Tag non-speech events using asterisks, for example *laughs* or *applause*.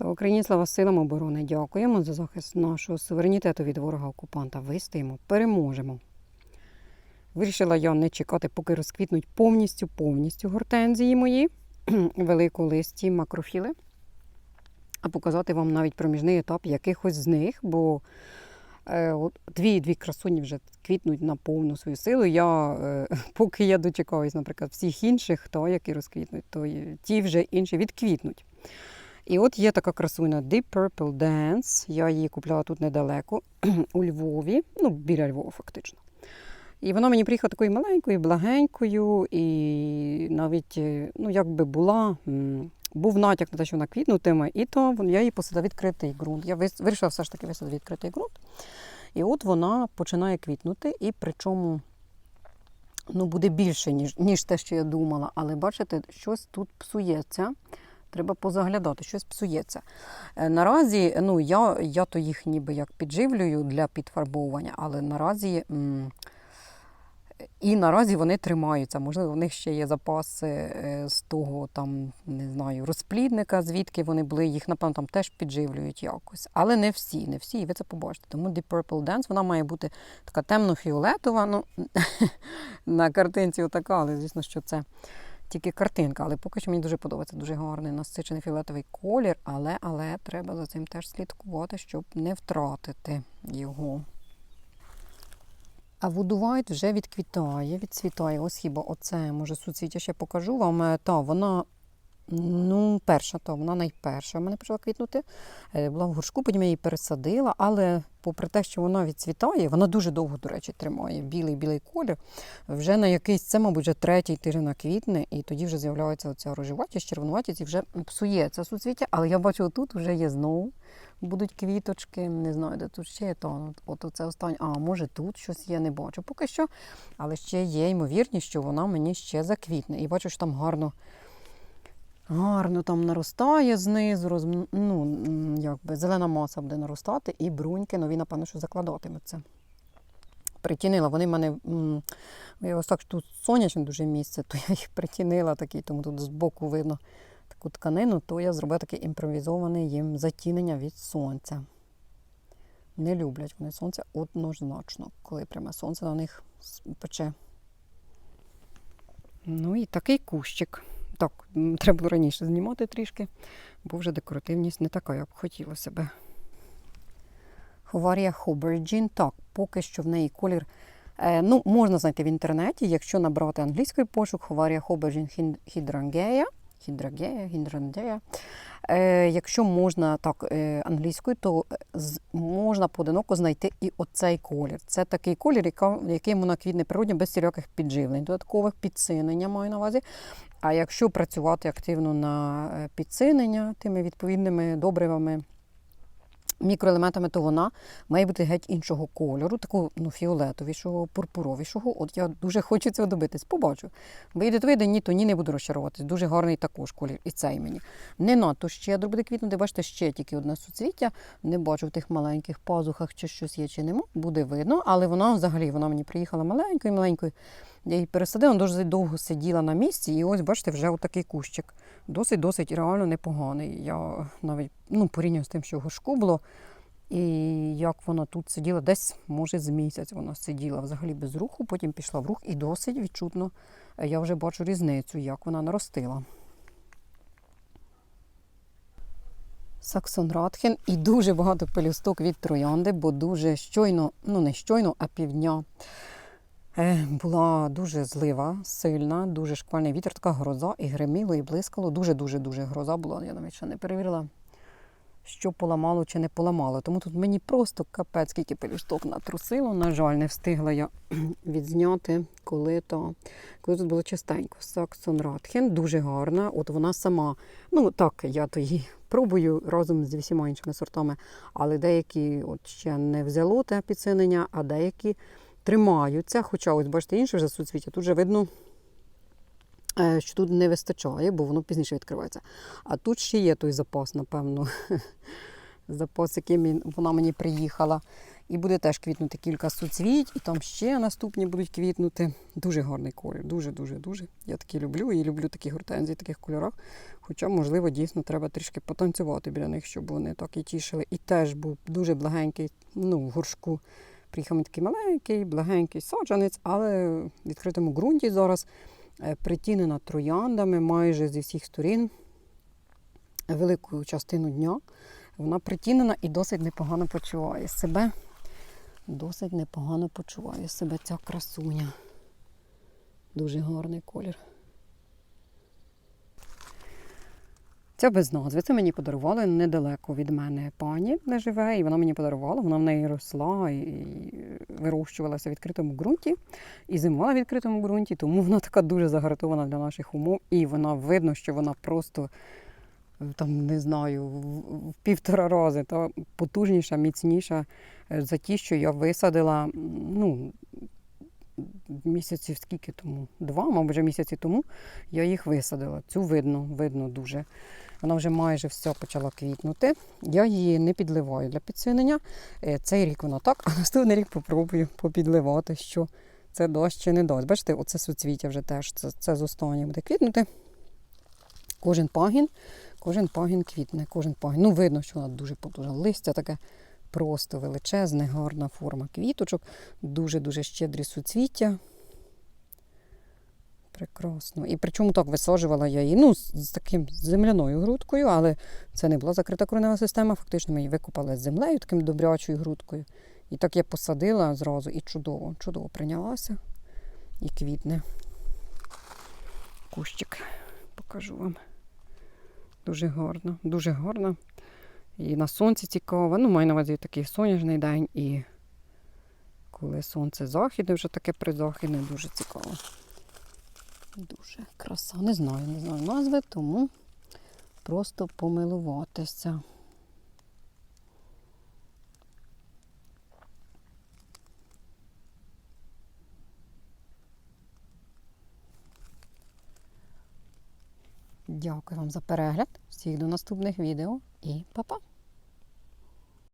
Україні, слава силам оборони. Дякуємо за захист нашого суверенітету від ворога окупанта. Вистоїмо, переможемо. Вирішила я не чекати, поки розквітнуть повністю, повністю гортензії мої, *clears throat* великолисті макрофіли, а показати вам навіть проміжний етап якихось з них, бо е, дві дві красуні вже квітнуть на повну свою силу. Я, е, *laughs* поки я дочекаюсь, наприклад, всіх інших, то, які розквітнуть, то ті вже інші відквітнуть. І от є така красуня Deep Purple Dance. Я її купляла тут недалеко, *clears throat* у Львові, ну, біля Львова, фактично. І вона мені приїхала такою маленькою, благенькою, і навіть, е, ну, якби була, був натяк на те, що вона квітнутиме, і то я її посадила відкритий ґрунт. Я вирішила все ж таки висадити відкритий ґрунт. І от вона починає квітнути, і причому ну, буде більше, ніж, ніж те, що я думала. Але бачите, щось тут псується. Треба позаглядати, щось псується. Е, Наразі ну, я, я то їх ніби як підживлюю для підфарбовування, але наразі. І наразі вони тримаються. Можливо, в них ще є запаси е, з того там, не знаю, розплідника, звідки вони були. Їх, напевно, там теж підживлюють якось. Але не всі, не всі, і ви це побачите. Тому Deep Purple Dance вона має бути така темно-фіолетова. Ну, *laughs* на картинці отака, але звісно, що це тільки картинка. Але поки що мені дуже подобається. Дуже гарний насичений фіолетовий колір, але, але треба за цим теж слідкувати, щоб не втратити його. А Вудувайт вже відквітає, відцвітає. Ось хіба оце, може, суцвіття ще покажу вам. Е, Та, вона, ну, перша, та, вона найперша в мене почала квітнути. Е, Була в горшку, потім я її пересадила, але попри те, що вона відцвітає, вона дуже довго, до речі, тримає білий-білий колір. Вже на якийсь, це, мабуть, вже третій тиждень квітне, і тоді вже з'являється оця рожеватість, червонуватість і вже псується суцвіття. Але я бачу, тут вже є знову будуть квіточки. Не знаю, де тут ще є то. От оце останнє. А може тут щось є, не бачу. Поки що. Але ще є ймовірність, що вона мені ще заквітне. І бачу, що там гарно. Гарно там наростає знизу, роз... ну, якби зелена маса буде наростати, і бруньки нові, напевно, що закладатимуться. Притінила. Вони в мене я ось так що тут сонячне дуже місце, то *laughs* я їх притінила такі, тому тут збоку видно таку тканину, то я зробила таке імпровізоване їм затінення від сонця. Не люблять вони сонце однозначно, коли пряме сонце на них пече. Ну і такий кущик. Так, треба було раніше знімати трішки, бо вже декоративність не така, як хотілося себе. Ховарія Хоберджін. Так, поки що в неї колір. Е, ну, можна знайти в інтернеті, якщо набрати англійський пошук Ховарія Хоберджін Хідрангея. Хідрагея, гідрондея. Е, якщо можна так е, англійською, то з, можна поодиноко знайти і оцей колір. Це такий колір, яка, моноквітний квітне без всіляких підживлень, додаткових підсинення маю на увазі. А якщо працювати активно на е, підсинення тими відповідними добривами, мікроелементами, то вона має бути геть іншого кольору, такого ну, фіолетовішого, пурпуровішого. От я дуже хочу цього добитись. Побачу. Вийде, то вийде, ні, то ні, не буду розчаруватись. Дуже гарний також колір. І цей мені. Не надто щедро буде квітнути. Бачите, ще тільки одне суцвіття. Не бачу в тих маленьких пазухах, чи щось є, чи нема. Буде видно. Але вона взагалі вона мені приїхала маленькою, маленькою. Я її пересадила, вона дуже довго сиділа на місці, і ось, бачите, вже отакий кущик. Досить-досить реально непоганий. Я навіть ну, порівнюю з тим, що горшку було. І як вона тут сиділа, десь, може, з місяць вона сиділа взагалі без руху, потім пішла в рух і досить відчутно е, я вже бачу різницю, як вона наростила. Саксон Радхен і дуже багато пелюсток від троянди, бо дуже щойно, ну не щойно, а півдня е, була дуже злива, сильна, дуже шквальний вітер, така гроза, і гриміло, і блискало. Дуже-дуже-дуже гроза була. Я навіть ще не перевірила, що поламало чи не поламало. Тому тут мені просто капець, скільки пелюсток натрусило. На жаль, не встигла я *clears throat* відзняти, коли то коли тут було частенько. Саксон Радхен, дуже гарна. От вона сама. Ну так, я то її *laughs* пробую разом з всіма іншими сортами, але деякі от ще не взяло те підсинення, а деякі тримаються. Хоча, ось бачите, інше вже суцвіття, тут вже видно. Е, Що тут не вистачає, бо воно пізніше відкривається. А тут ще є той запас, напевно, *laughs* запас, яким вона мені приїхала. І буде теж квітнути кілька суцвіть, і там ще наступні будуть квітнути. Дуже гарний колір. Дуже-дуже дуже. Я такі люблю і люблю такі гортензії, в таких кольорах. Хоча, можливо, дійсно треба трішки потанцювати біля них, щоб вони так і тішили. І теж був дуже благенький, ну, в горшку. Приїхав такий маленький, благенький саджанець, але в відкритому ґрунті зараз притінена трояндами майже зі всіх сторін. Велику частину дня вона притінена і досить непогано почуває себе. Досить непогано почуває себе ця красуня. Дуже гарний колір. Ця без назви. Це мені подарували недалеко від мене пані, де живе, і вона мені подарувала. Вона в неї росла і вирощувалася в відкритому ґрунті, і зимувала в відкритому ґрунті, тому вона така дуже загартована для наших умов. І вона видно, що вона просто там не знаю, в в півтора рази та потужніша, міцніша е, за ті, що я висадила ну, місяців скільки тому? Два, мабуть, вже місяці тому я їх висадила. Цю видно, видно дуже. Вона вже майже все почала квітнути. Я її не підливаю для підсинення. Е, Цей рік вона так, а наступний рік попробую попідливати, що це дасть чи не дасть. Бачите, оце суцвіття вже теж, це, це з останнє буде квітнути. Кожен пагін, кожен пагін квітне, кожен пагін. Ну, видно, що вона дуже потужна. Листя таке просто величезне, гарна форма квіточок, дуже-дуже щедрі суцвіття. Прекрасно. І причому так висаджувала я її ну, з таким земляною грудкою, але це не була закрита коренева система. Фактично ми її викопали з землею, таким добрячою грудкою. І так я посадила зразу і чудово, чудово прийнялася. І квітне. Кущик покажу вам. Дуже гарно, дуже гарно. І на сонці цікаво. Ну, маю на увазі такий сонячний день, і коли сонце західне, вже таке призахідне, дуже цікаво. Дуже краса. Не знаю, не знаю назви, тому просто помилуватися. Дякую вам за перегляд. Всіх до наступних відео і па-па!